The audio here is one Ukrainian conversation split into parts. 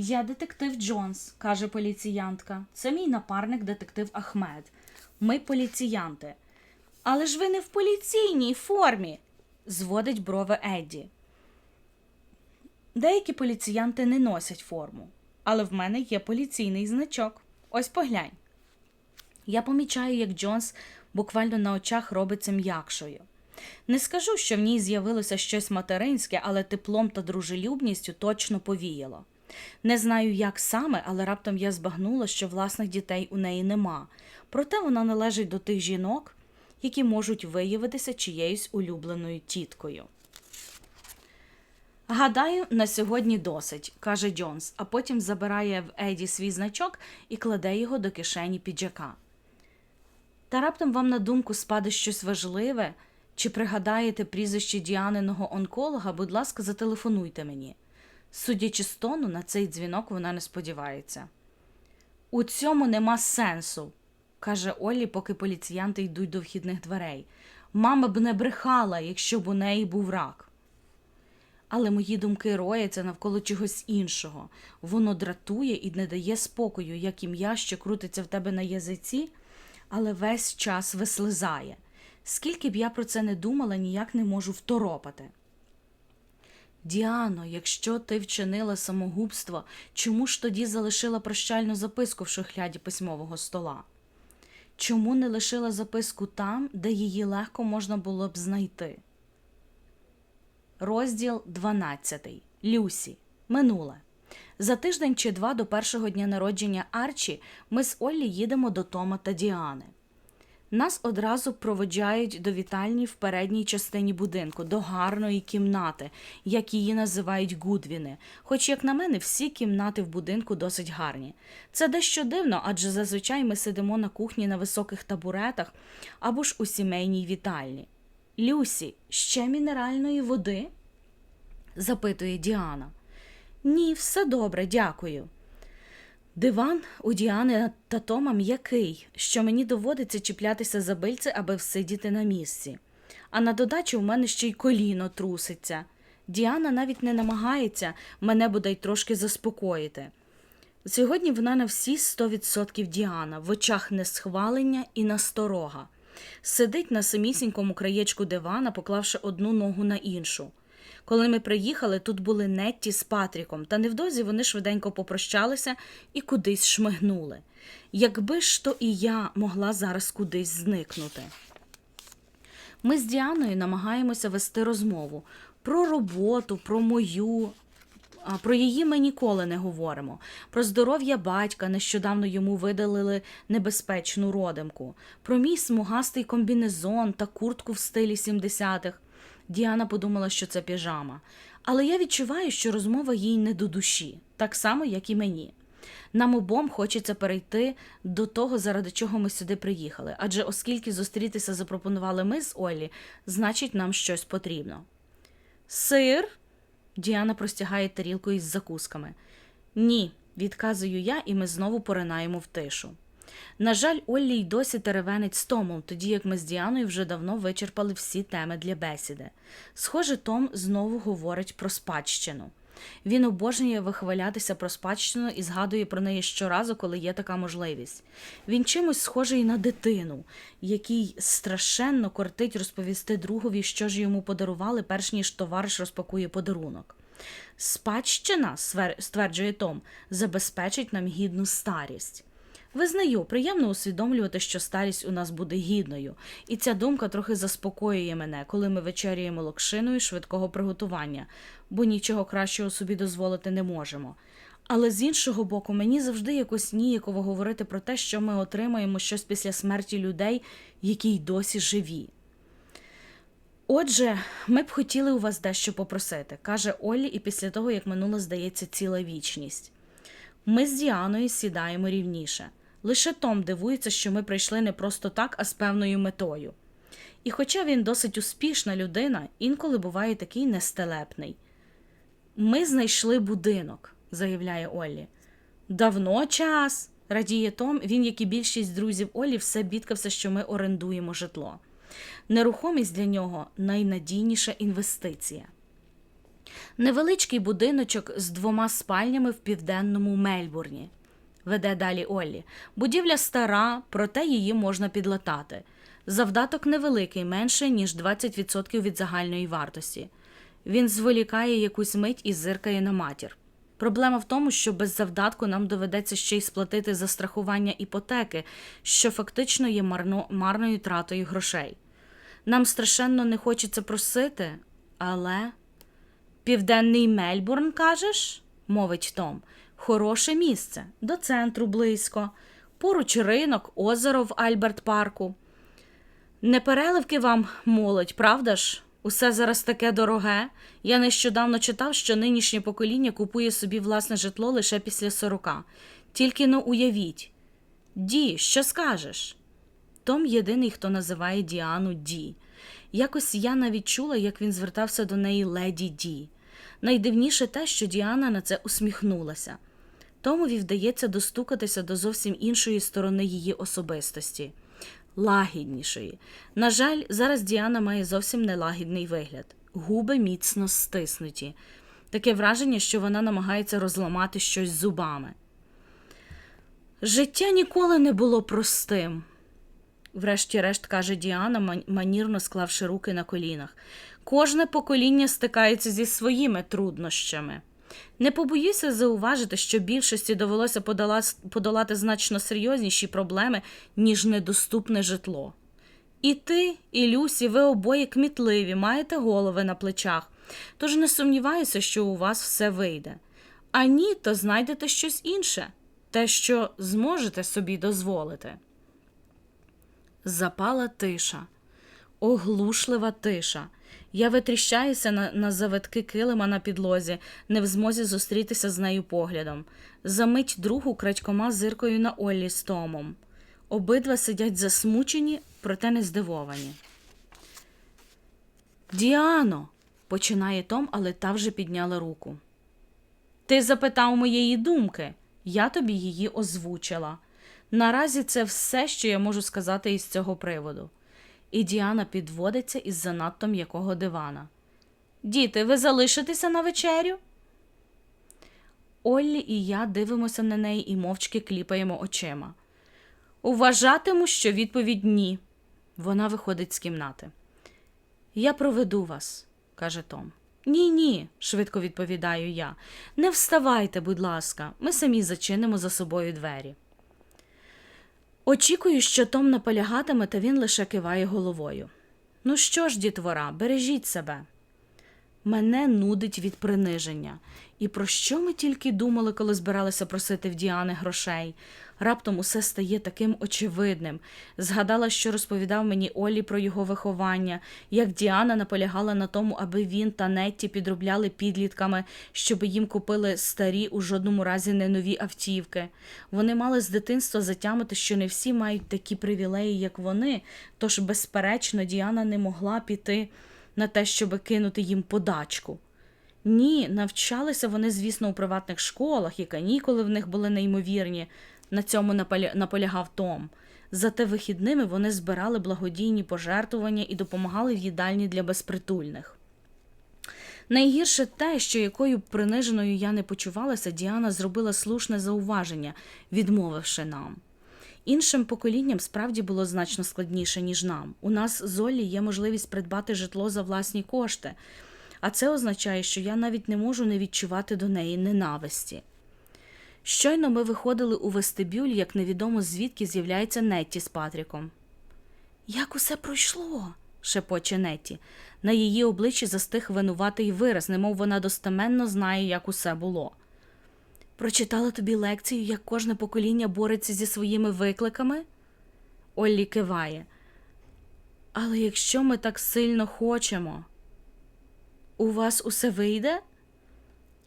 Я детектив Джонс, каже поліціянтка. Це мій напарник, детектив Ахмед. Ми поліціянти. Але ж ви не в поліційній формі, зводить брови Едді. Деякі поліціянти не носять форму, але в мене є поліційний значок. Ось поглянь. Я помічаю, як Джонс буквально на очах робиться м'якшою. Не скажу, що в ній з'явилося щось материнське, але теплом та дружелюбністю точно повіяло. Не знаю, як саме, але раптом я збагнула, що власних дітей у неї нема. Проте вона належить до тих жінок, які можуть виявитися чиєюсь улюбленою тіткою. Гадаю, на сьогодні досить, каже Джонс, а потім забирає в Еді свій значок і кладе його до кишені піджака. Та раптом вам на думку спаде щось важливе, чи пригадаєте прізвище діаниного онколога, будь ласка, зателефонуйте мені. Судячи з тону, на цей дзвінок вона не сподівається. У цьому нема сенсу, каже Оллі, поки поліціянти йдуть до вхідних дверей. Мама б не брехала, якщо б у неї був рак. Але мої думки рояться навколо чогось іншого. Воно дратує і не дає спокою, як ім'я, що крутиться в тебе на язиці, але весь час вислизає. Скільки б я про це не думала, ніяк не можу второпати. Діано, якщо ти вчинила самогубство, чому ж тоді залишила прощальну записку в шухляді письмового стола? Чому не лишила записку там, де її легко можна було б знайти? Розділ 12. Люсі. Минуле. За тиждень чи два до першого дня народження Арчі ми з Оллі їдемо до Тома та Діани. Нас одразу проводжають до вітальні в передній частині будинку, до гарної кімнати, як її називають Гудвіни. Хоч, як на мене, всі кімнати в будинку досить гарні. Це дещо дивно, адже зазвичай ми сидимо на кухні на високих табуретах або ж у сімейній вітальні. Люсі, ще мінеральної води? запитує Діана. Ні, все добре, дякую. Диван у Діани та Тома м'який, що мені доводиться чіплятися за бильце, аби всидіти на місці. А на додачу в мене ще й коліно труситься. Діана навіть не намагається мене бодай трошки заспокоїти. Сьогодні вона на всі 100% Діана, в очах несхвалення і насторога. Сидить на самісінькому краєчку дивана, поклавши одну ногу на іншу. Коли ми приїхали, тут були Нетті з Патріком, та невдовзі вони швиденько попрощалися і кудись шмигнули. Якби ж то і я могла зараз кудись зникнути. Ми з Діаною намагаємося вести розмову про роботу, про мою. Про її ми ніколи не говоримо. Про здоров'я батька нещодавно йому видалили небезпечну родимку, про мій смугастий комбінезон та куртку в стилі 70-х. Діана подумала, що це піжама. Але я відчуваю, що розмова їй не до душі, так само, як і мені. Нам обом хочеться перейти до того, заради чого ми сюди приїхали, адже оскільки зустрітися запропонували ми з Олі, значить, нам щось потрібно. Сир? Діана простягає тарілку із закусками. Ні, відказую я, і ми знову поринаємо в тишу. На жаль, Оллі й досі теревенить з Томом, тоді як ми з Діаною вже давно вичерпали всі теми для бесіди. Схоже, Том знову говорить про спадщину. Він обожнює вихвалятися про спадщину і згадує про неї щоразу, коли є така можливість. Він чимось схожий на дитину, який страшенно кортить розповісти другові, що ж йому подарували, перш ніж товариш розпакує подарунок. Спадщина, стверджує Том, забезпечить нам гідну старість. Визнаю, приємно усвідомлювати, що старість у нас буде гідною, і ця думка трохи заспокоює мене, коли ми вечеряємо локшиною швидкого приготування, бо нічого кращого собі дозволити не можемо. Але з іншого боку, мені завжди якось ніяково говорити про те, що ми отримаємо щось після смерті людей, які й досі живі. Отже, ми б хотіли у вас дещо попросити, каже Оллі, і після того, як минула, здається, ціла вічність. Ми з Діаною сідаємо рівніше. Лише Том дивується, що ми прийшли не просто так, а з певною метою. І хоча він досить успішна людина, інколи буває такий нестелепний. Ми знайшли будинок, заявляє Оллі. Давно час, радіє Том, він, як і більшість друзів Оллі, все бідкався, що ми орендуємо житло. Нерухомість для нього найнадійніша інвестиція. Невеличкий будиночок з двома спальнями в південному Мельбурні. Веде далі Оллі. Будівля стара, проте її можна підлатати. Завдаток невеликий, менше, ніж 20% від загальної вартості. Він зволікає якусь мить і зиркає на матір. Проблема в тому, що без завдатку нам доведеться ще й сплатити за страхування іпотеки, що фактично є марно, марною тратою грошей. Нам страшенно не хочеться просити, але. Південний Мельбурн, кажеш? мовить Том. Хороше місце, до центру близько, поруч ринок, озеро в Альберт парку. Не переливки вам молодь, правда ж? Усе зараз таке дороге. Я нещодавно читав, що нинішнє покоління купує собі власне житло лише після сорока. Тільки но уявіть. Ді, що скажеш? Том єдиний, хто називає Діану Ді. Якось я навіть чула, як він звертався до неї леді Ді. Найдивніше те, що Діана на це усміхнулася. Томові вдається достукатися до зовсім іншої сторони її особистості лагіднішої. На жаль, зараз Діана має зовсім нелагідний вигляд. Губи міцно стиснуті. Таке враження, що вона намагається розламати щось зубами. Життя ніколи не було простим, врешті-решт каже Діана, манірно склавши руки на колінах. Кожне покоління стикається зі своїми труднощами. Не побоюся зауважити, що більшості довелося подолати значно серйозніші проблеми, ніж недоступне житло. І ти, і Люсі, ви обоє кмітливі, маєте голови на плечах, тож не сумніваюся, що у вас все вийде. А ні, то знайдете щось інше, те, що зможете собі дозволити. Запала тиша, оглушлива тиша. Я витріщаюся на, на завитки килима на підлозі, не в змозі зустрітися з нею поглядом. Замить другу крадькома зиркою на Оллі з Томом. Обидва сидять засмучені, проте не здивовані. Діано, починає Том, але та вже підняла руку. Ти запитав моєї думки, я тобі її озвучила. Наразі це все, що я можу сказати із цього приводу. І Діана підводиться із занадто м'якого дивана. Діти, ви залишитеся на вечерю? Оллі і я дивимося на неї і мовчки кліпаємо очима. Уважатиму, що відповідь ні. Вона виходить з кімнати. Я проведу вас, каже Том. Ні, ні, швидко відповідаю я. Не вставайте, будь ласка, ми самі зачинимо за собою двері. Очікую, що Том наполягатиме, та він лише киває головою. Ну що ж, дітвора, бережіть себе. Мене нудить від приниження. І про що ми тільки думали, коли збиралися просити в Діани грошей? Раптом усе стає таким очевидним. Згадала, що розповідав мені Олі про його виховання, як Діана наполягала на тому, аби він та Нетті підробляли підлітками, щоб їм купили старі, у жодному разі не нові автівки. Вони мали з дитинства затямити, що не всі мають такі привілеї, як вони, тож, безперечно, Діана не могла піти на те, щоб кинути їм подачку. Ні, навчалися вони, звісно, у приватних школах, і канікули в них були неймовірні. На цьому наполягав Том. Зате вихідними вони збирали благодійні пожертвування і допомагали в їдальні для безпритульних. Найгірше те, що якою б приниженою я не почувалася, Діана зробила слушне зауваження, відмовивши нам. Іншим поколінням справді було значно складніше, ніж нам. У нас з Олі є можливість придбати житло за власні кошти, а це означає, що я навіть не можу не відчувати до неї ненависті. Щойно ми виходили у вестибюль, як невідомо звідки з'являється Нетті з Патріком. Як усе пройшло? шепоче Нетті. На її обличчі застиг винуватий вираз, немов вона достеменно знає, як усе було. Прочитала тобі лекцію, як кожне покоління бореться зі своїми викликами? Оллі киває. Але якщо ми так сильно хочемо, у вас усе вийде?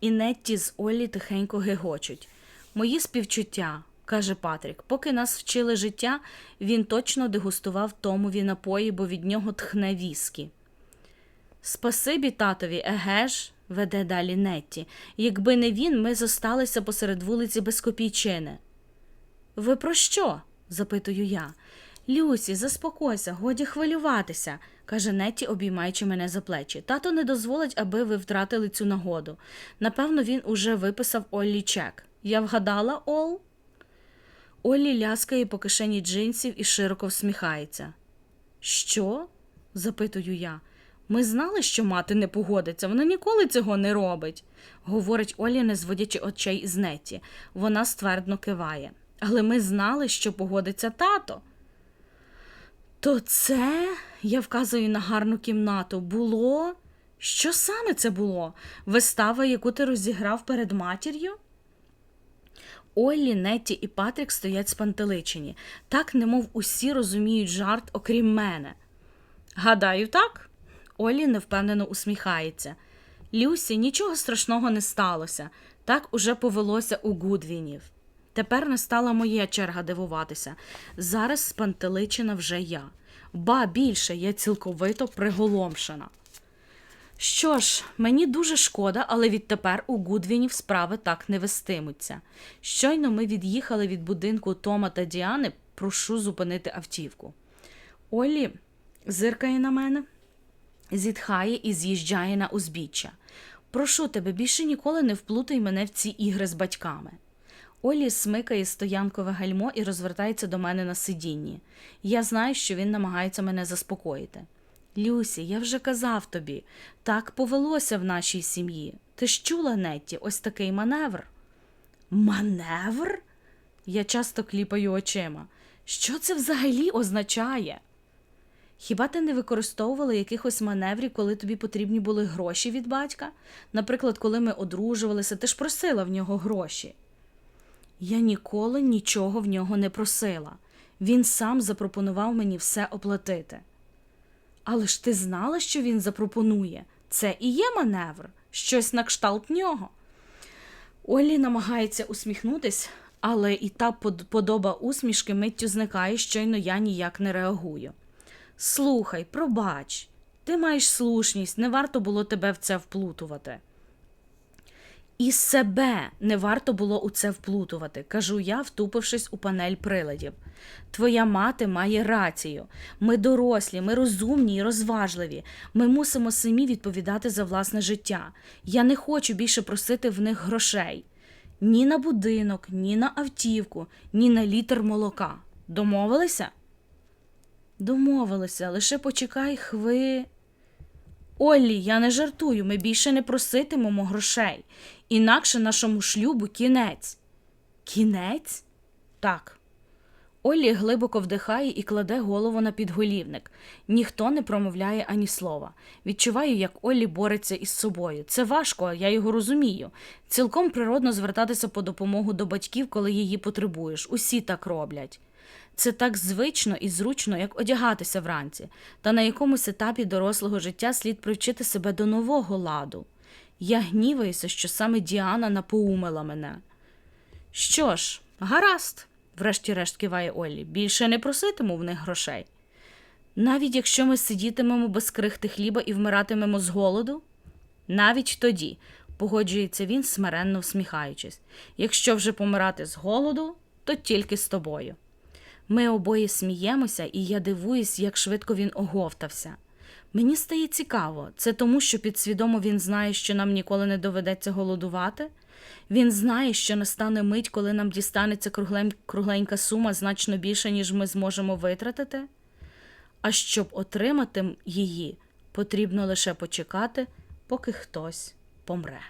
І Нетті з Оллі тихенько гегочуть. Мої співчуття, каже Патрік. Поки нас вчили життя, він точно дегустував Томові напої, бо від нього тхне віскі. Спасибі татові, еге ж, веде далі Нетті. Якби не він, ми зосталися посеред вулиці без копійчини. Ви про що? запитую я. Люсі, заспокойся, годі хвилюватися, каже Нетті, обіймаючи мене за плечі. Тато не дозволить, аби ви втратили цю нагоду. Напевно, він уже виписав Оллі чек. Я вгадала, Ол? Оллі ляскає по кишені джинсів і широко всміхається. Що? запитую я. Ми знали, що мати не погодиться, вона ніколи цього не робить, говорить Олі, не зводячи очей з Нетті. Вона ствердно киває. Але ми знали, що погодиться тато. То це, я вказую на гарну кімнату, було. Що саме це було? Вистава, яку ти розіграв перед матір'ю? Оллі, Нетті і Патрік стоять спантеличені, так немов усі розуміють жарт, окрім мене. Гадаю, так. Оллі невпевнено усміхається. Люсі, нічого страшного не сталося. Так уже повелося у Гудвінів. Тепер настала моя черга дивуватися. Зараз спантеличена вже я. Ба більше я цілковито приголомшена. Що ж, мені дуже шкода, але відтепер у Гудвінів справи так не вестимуться. Щойно ми від'їхали від будинку Тома та Діани, прошу зупинити автівку. Олі зиркає на мене, зітхає і з'їжджає на узбіччя. Прошу тебе, більше ніколи не вплутай мене в ці ігри з батьками. Олі смикає стоянкове гальмо і розвертається до мене на сидінні. Я знаю, що він намагається мене заспокоїти. Люсі, я вже казав тобі, так повелося в нашій сім'ї. Ти ж чула, Нетті, ось такий маневр. Маневр? Я часто кліпаю очима. Що це взагалі означає? Хіба ти не використовувала якихось маневрів, коли тобі потрібні були гроші від батька? Наприклад, коли ми одружувалися, ти ж просила в нього гроші. Я ніколи нічого в нього не просила. Він сам запропонував мені все оплатити. Але ж ти знала, що він запропонує? Це і є маневр, щось на кшталт нього. Олі намагається усміхнутись, але і та подоба усмішки миттю зникає, щойно я ніяк не реагую. Слухай, пробач, ти маєш слушність, не варто було тебе в це вплутувати. І себе не варто було у це вплутувати, кажу я, втупившись у панель приладів. Твоя мати має рацію. Ми дорослі, ми розумні і розважливі. Ми мусимо самі відповідати за власне життя. Я не хочу більше просити в них грошей. Ні на будинок, ні на автівку, ні на літр молока. Домовилися? Домовилися, лише почекай хви. Оллі, я не жартую, ми більше не проситимемо грошей. Інакше нашому шлюбу кінець. Кінець? Так. Оллі глибоко вдихає і кладе голову на підголівник. Ніхто не промовляє ані слова. Відчуваю, як Оллі бореться із собою. Це важко, я його розумію. Цілком природно звертатися по допомогу до батьків, коли її потребуєш. Усі так роблять. Це так звично і зручно, як одягатися вранці, та на якомусь етапі дорослого життя слід привчити себе до нового ладу. Я гніваюся, що саме Діана напоумила мене. Що ж, гаразд, врешті-решт киває Оллі, більше не проситиму в них грошей. Навіть якщо ми сидітимемо без крихти хліба і вмиратимемо з голоду? Навіть тоді, погоджується він, смиренно всміхаючись. Якщо вже помирати з голоду, то тільки з тобою. Ми обоє сміємося, і я дивуюсь, як швидко він оговтався. Мені стає цікаво, це тому, що підсвідомо він знає, що нам ніколи не доведеться голодувати. Він знає, що настане мить, коли нам дістанеться кругленька сума значно більше, ніж ми зможемо витратити. А щоб отримати її, потрібно лише почекати, поки хтось помре.